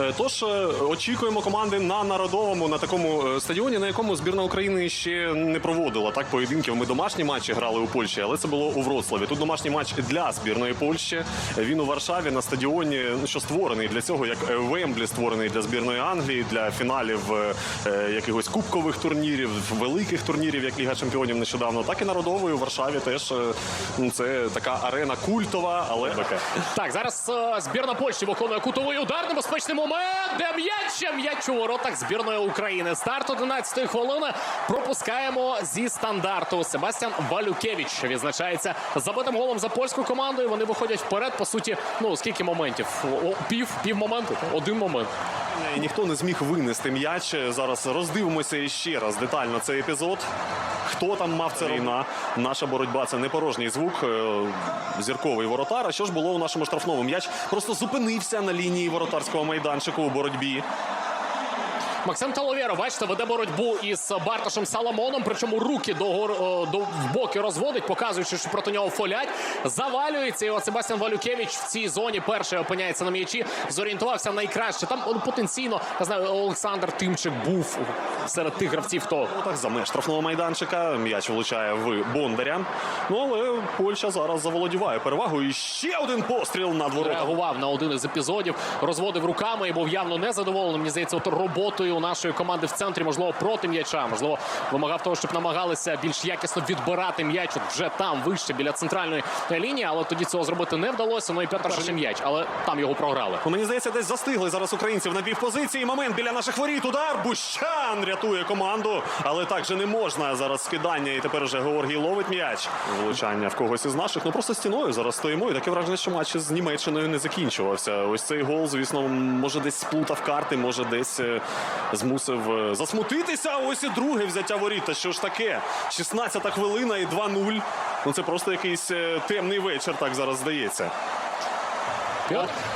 Е, Тож е, очікуємо команди на народовому на такому е, стадіоні, на якому збірна України ще не проводила так поєдинків. Ми домашні матчі грали у Польщі, але це було у Вроцлаві. Тут домашній матч для збірної Польщі. Він у Варшаві на стадіоні, ну, що створений для цього, як Вемблі створений для збірної Англії, для фіналів якихось кубкових турнірів, великих турнірів, як Ліга Чемпіонів нещодавно, так і народової у Варшаві теж це така арена культова, але. Так, зараз збірна Польщі виконує кутовий удар. Небезпечний. Де м'яч? М'яч у воротах збірної України. Старт 11-ї хвилини. Пропускаємо зі стандарту. Себастьян Валюкевич відзначається забитим голом за польську команду. І вони виходять вперед. По суті, ну скільки моментів? О, пів, пів моменту. Один момент. Ніхто не зміг винести м'яч. Зараз роздивимося ще раз детально цей епізод. Хто там мав це робити? Наша боротьба це не порожній звук. е, Зірковий воротар. А що ж було у нашому штрафному? М'яч просто зупинився на лінії воротарського майданчику у боротьбі. Максим Таловєро, бачите, веде боротьбу із Бартошем Саламоном. Причому руки до, гор- до в боки розводить, показуючи, що проти нього фолять. Завалюється. І от Себастьян Валюкевич в цій зоні перший опиняється на м'ячі. Зорієнтувався найкраще. Там потенційно я знаю, Олександр Тимчик був серед тих гравців, хто Так, за меж штрафного майданчика. М'яч влучає в Бондаря. Ну але Польща зараз заволодіває перевагою. І ще один постріл над воротами. реагував на один із епізодів, розводив руками і був явно незадоволений. Мені здається, от роботою нашої команди в центрі, можливо, проти м'яча, можливо, вимагав того, щоб намагалися більш якісно відбирати м'яч от вже там, вище біля центральної лінії. Але тоді цього зробити не вдалося. Ну і Петр перший м'яч, але там його програли. Ну, Мені здається, десь застигли зараз українців на півпозиції. Момент біля наших воріт. Удар. Бущан рятує команду. Але так же не можна. Зараз скидання. І тепер вже Георгій ловить м'яч. Влучання в когось із наших. Ну просто стіною зараз стоїмо. І таке враження, що матч з Німеччиною не закінчувався. Ось цей гол, звісно, може десь сплутав карти, може десь е, змусив е, засмутитися. Ось і друге взяття воріт. Та що ж таке? 16-та хвилина і 2-0. Ну це просто якийсь е, темний вечір, так зараз здається.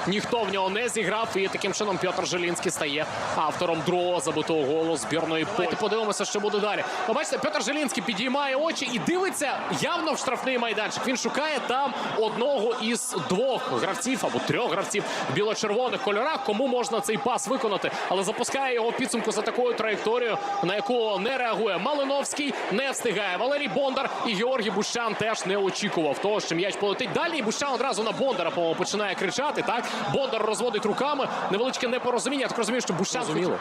Ніхто в нього не зіграв, і таким чином Петр Желінський стає автором другого забитого голу збірної Давайте подивимося, що буде далі. Ви бачите, Петр Желінський підіймає очі і дивиться явно в штрафний майданчик. Він шукає там одного із двох гравців або трьох гравців в біло-червоних кольорах. Кому можна цей пас виконати, але запускає його підсумку за такою траєкторією, на яку не реагує Малиновський, не встигає Валерій Бондар і Георгій Бущан теж не очікував того, що м'яч полетить далі. І Бущан одразу на Бондара по-моєму, починає кричати. Так Бондар розводить руками. Невеличке непорозуміння. Я так розумію, що Бущан Розуміло.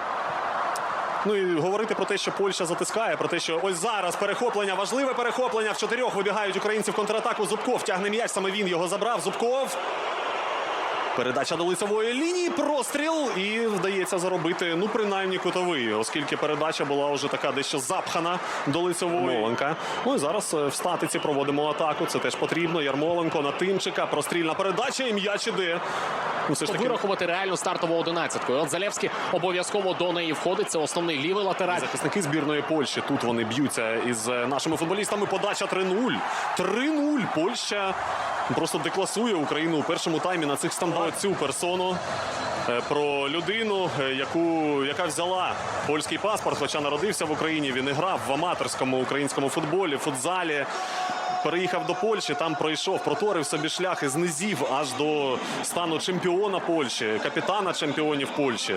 Ну і говорити про те, що Польща затискає, про те, що ось зараз перехоплення, важливе перехоплення. В чотирьох вибігають українці в контратаку. Зубков тягне м'яч, саме він його забрав. Зубков. Передача до лицевої лінії, простріл і вдається заробити, ну принаймні кутовий, оскільки передача була вже така дещо запхана до лицевої. Ярмоленка. Ну і зараз е, в статиці проводимо атаку. Це теж потрібно. Ярмоленко на Тимчика, прострільна передача і м'яч іде. Ну, все ж таки, вирахувати реальну стартову одинадцятку. І От Залевський обов'язково до неї входить. Це основний лівий латераль. Захисники збірної Польщі тут вони б'ються із е, нашими футболістами. Подача 3-0. 3-0. Польща просто декласує Україну у першому таймі на цих стандартах. Цю персону е, про людину, е, яку яка взяла польський паспорт, хоча народився в Україні. Він і грав в аматорському українському футболі, футзалі. Переїхав до Польщі, там пройшов, проторив собі шлях із низів аж до стану чемпіона Польщі, капітана чемпіонів Польщі,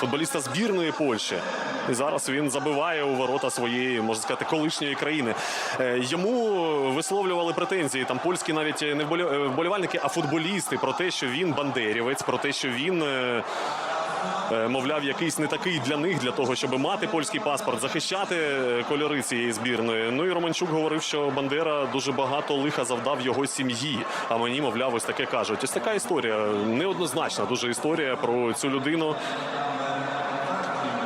футболіста збірної Польщі. І зараз він забиває у ворота своєї, можна сказати, колишньої країни. Е, Йому висловлювали претензії там польські навіть не е, вболівальники, а футболісти про те, що він бандерівець, про те, що він. е, Мовляв, якийсь не такий для них, для того, щоб мати польський паспорт, захищати кольори цієї збірної. Ну і Романчук говорив, що Бандера дуже багато лиха завдав його сім'ї. А мені, мовляв, ось таке кажуть. Ось така історія неоднозначна, дуже історія про цю людину.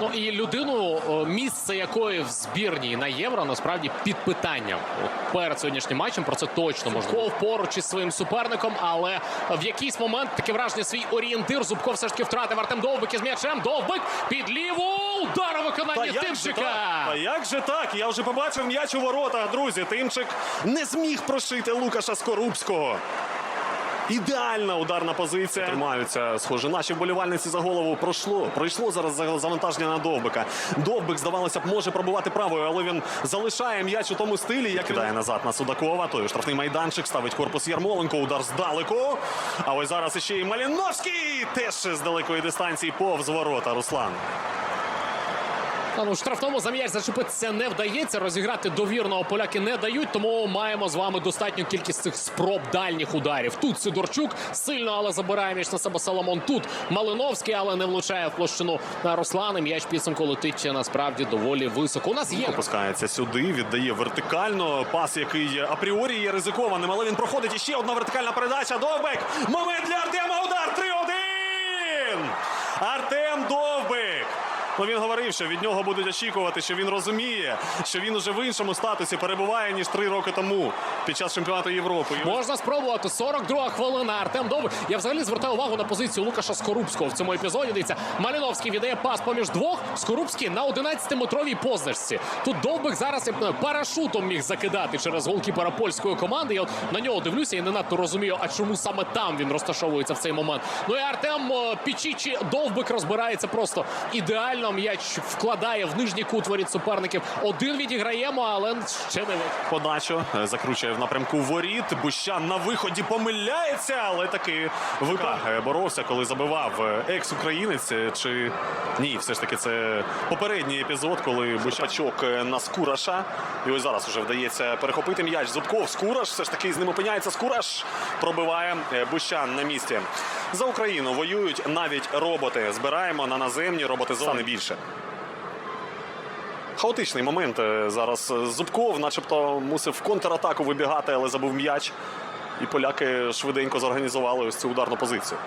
Ну і людину, місце якої в збірній на євро насправді під питанням. От перед сьогоднішнім матчем про це точно можна. Зубков поруч із своїм суперником, але в якийсь момент таке враження свій орієнтир. Зубков все ж таки втратив Артем Довбик із м'ячем. Довбик під ліву удар у виконанні як Тимчика. Та як же так? Я вже побачив м'яч у воротах, друзі. Тимчик не зміг прошити Лукаша Скорубського. Ідеальна ударна позиція. Тримаються, схоже, наші вболівальниці за голову пройшло. Пройшло зараз завантаження на Довбика. Довбик, здавалося б, може пробувати правою, але він залишає м'яч у тому стилі, як кидає назад на Судакова. Той штрафний майданчик ставить корпус Ярмоленко. Удар здалеку. А ось зараз іще і Маліновський. Теж з далекої дистанції повз ворота. Руслан. Ну, штрафному за зачепитися не вдається. Розіграти довірного поляки не дають, тому маємо з вами достатню кількість цих спроб дальніх ударів. Тут Сидорчук сильно, але забирає м'яч на себе Соломон. Тут Малиновський, але не влучає в площину на Руслана. М'яч підсумку летить насправді доволі високо. У нас є Опускається сюди, віддає вертикально. Пас, який апріорі є ризикованим, але він проходить. І ще одна вертикальна передача. Довбик. Момент для Артема. Удар 3-1. Артем Довбик. Ну він говорив, що від нього будуть очікувати, що він розуміє, що він уже в іншому статусі перебуває ніж три роки тому під час чемпіонату Європи. Можна спробувати 42 хвилина. Артем Довбик. Я взагалі звертаю увагу на позицію Лукаша Скорубського в цьому епізоді. Дивіться, Маліновський віддає пас поміж двох. Скорубський на 11-метровій позначці. Тут Довбик зараз е, парашутом міг закидати через голкіпера польської команди. Я от на нього дивлюся і не надто розумію, а чому саме там він розташовується в цей момент. Ну і Артем е, Пічічі Довбик розбирається просто ідеально. М'яч вкладає в нижній кут воріт суперників. Один відіграємо, але ще не ви. подачу закручує в напрямку воріт. Бущан на виході помиляється, але таки випав. Е, Боровся, коли забивав е, екс-українець. е, Чи ні, все ж таки це попередній епізод, коли Бущачок е, на Скураша. І ось зараз уже вдається перехопити м'яч. Зубков Скураш. Все ж таки з ним опиняється Скураш. Пробиває Бущан на місці. За Україну воюють навіть роботи. Збираємо на наземні роботи зони більше. Хаотичний момент е, зараз. Зубков, начебто, мусив в контратаку вибігати, але забув м'яч. І поляки швиденько зорганізували ось цю ударну позицію.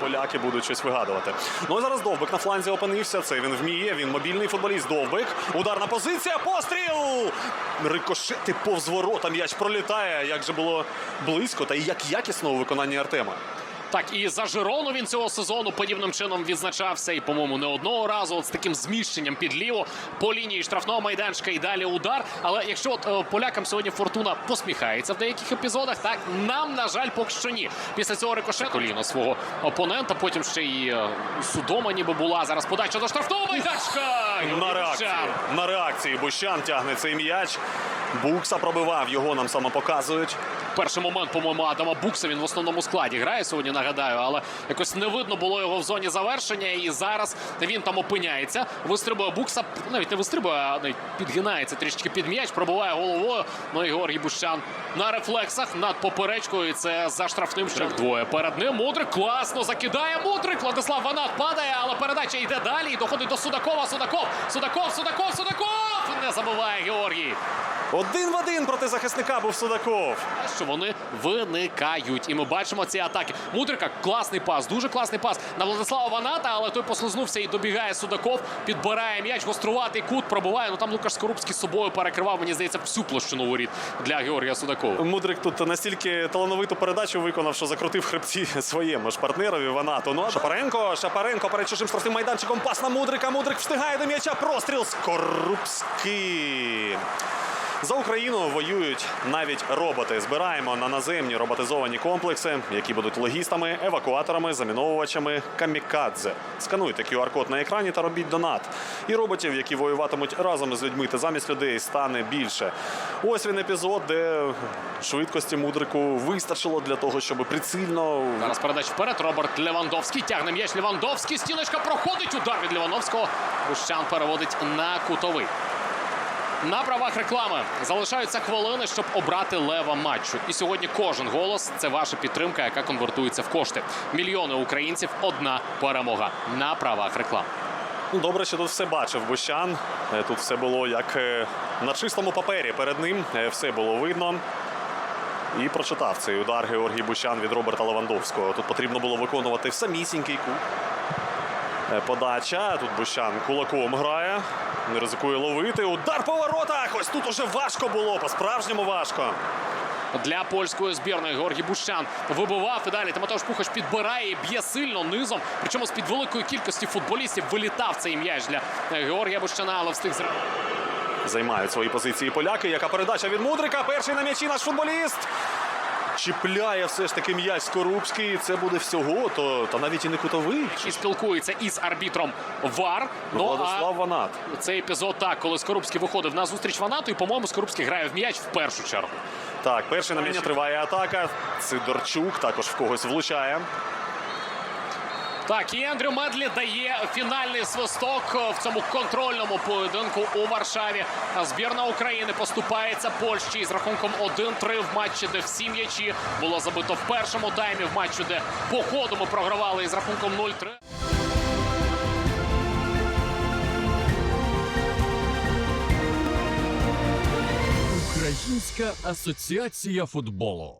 Поляки будуть щось вигадувати. Ну а зараз Довбик на фланзі опинився. Це він вміє. Він мобільний футболіст. Довбик. Ударна позиція. Постріл! Рикошети повз ворота. М'яч пролітає. Як же було близько, та і як якісно у виконанні Артема. Так, і за Жирону він цього сезону подібним чином відзначався. І, по-моєму, не одного разу от з таким зміщенням під ліво по лінії штрафного майданчика і далі удар. Але якщо от е, полякам сьогодні фортуна посміхається в деяких епізодах, так нам, на жаль, поки що ні. Після цього рикошету коліно свого опонента. Потім ще і е, судома ніби була. Зараз подача до штрафного майданчика. На реакції. На реакції Бущан тягне цей м'яч. Букса пробивав, його нам саме показують. Перший момент, по-моєму, Адама Букса. Він в основному складі грає сьогодні, нагадаю, але якось не видно було його в зоні завершення. І зараз він там опиняється. Вистрибує Букса, навіть не вистрибує, а навіть підгинається трішки під м'яч, пробиває головою. Ну і Георгій Бущан на рефлексах над поперечкою. І це за штрафним ще двоє. Перед ним Мудрик класно закидає. Мудрик. Владислав Ванат падає, але передача йде далі і доходить до Судакова. Судаков, Судаков, Судаков, Судаков! Не забиває Георгій. Один в один проти захисника був Судаков. що вони виникають. І ми бачимо ці атаки. Мудрика класний пас, дуже класний пас на Владислава Ваната, але той послизнувся і добігає Судаков, підбирає м'яч, гоструватий кут, пробиває. Ну там Лукаш Скорубський з собою перекривав, мені здається, всю площину воріт для Георгія Судакова. Мудрик тут настільки талановиту передачу виконав, що закрутив хребці своєму ж партнерові Ванату. Ну а Шапаренко, Шапаренко перед чужим штрафним майданчиком пас на Мудрика. Мудрик встигає до м'яча. Простріл Скорубський. За Україну воюють навіть роботи. Збираємо на наземні роботизовані комплекси, які будуть логістами, евакуаторами, заміновувачами, камікадзе. Скануйте QR-код на екрані та робіть донат. І роботів, які воюватимуть разом з людьми та замість людей, стане більше. Ось він епізод, де швидкості мудрику вистачило для того, щоб прицільно Зараз передача вперед. Роберт Левандовський тягне м'яч. Левандовський. Стіночка проходить. Удар від Левандовського. Бущан переводить на кутовий. На правах реклами залишаються хвилини, щоб обрати лева матчу. І сьогодні кожен голос це ваша підтримка, яка конвертується в кошти. Мільйони українців, одна перемога. На правах реклами. Ну, добре, що тут все бачив Бущан. Е, Тут все було як е, на чистому папері. Перед ним е, все було видно. І прочитав цей удар Георгій Бущан від Роберта Левандовського. Тут потрібно було виконувати самісінький кут. Е, Подача. Тут Бущан кулаком грає. Не ризикує ловити. Удар по воротах. Ось тут уже важко було. По-справжньому важко. Для польської збірної Георгій Бущан вибивав і далі. Тиматош Пухач підбирає і б'є сильно низом. Причому з під великої кількості футболістів вилітав цей м'яч для е, Георгія Бущана, але встиг зра... Займають свої позиції поляки. Яка передача від Мудрика? Перший на м'ячі наш футболіст. Чіпляє все ж таки м'яч Скорубський. Це буде всього, то та навіть і не кутовий. І спілкується із арбітром ВАР. Ну Владислав Ванат. а цей епізод так, коли Скорубський виходив на зустріч Ванату, і, по-моєму, Скорубський грає в м'яч в першу чергу. Так, перший на м'ячі триває атака. Сидорчук також в когось влучає. Так, і Ендрю Медлі дає фінальний свисток в цьому контрольному поєдинку у Варшаві. Збірна України поступається Польщі із рахунком 1-3 в матчі, де всі м'ячі було забито в першому таймі. В матчі, де по ходу ми програвали із рахунком 0-3. Українська асоціація футболу.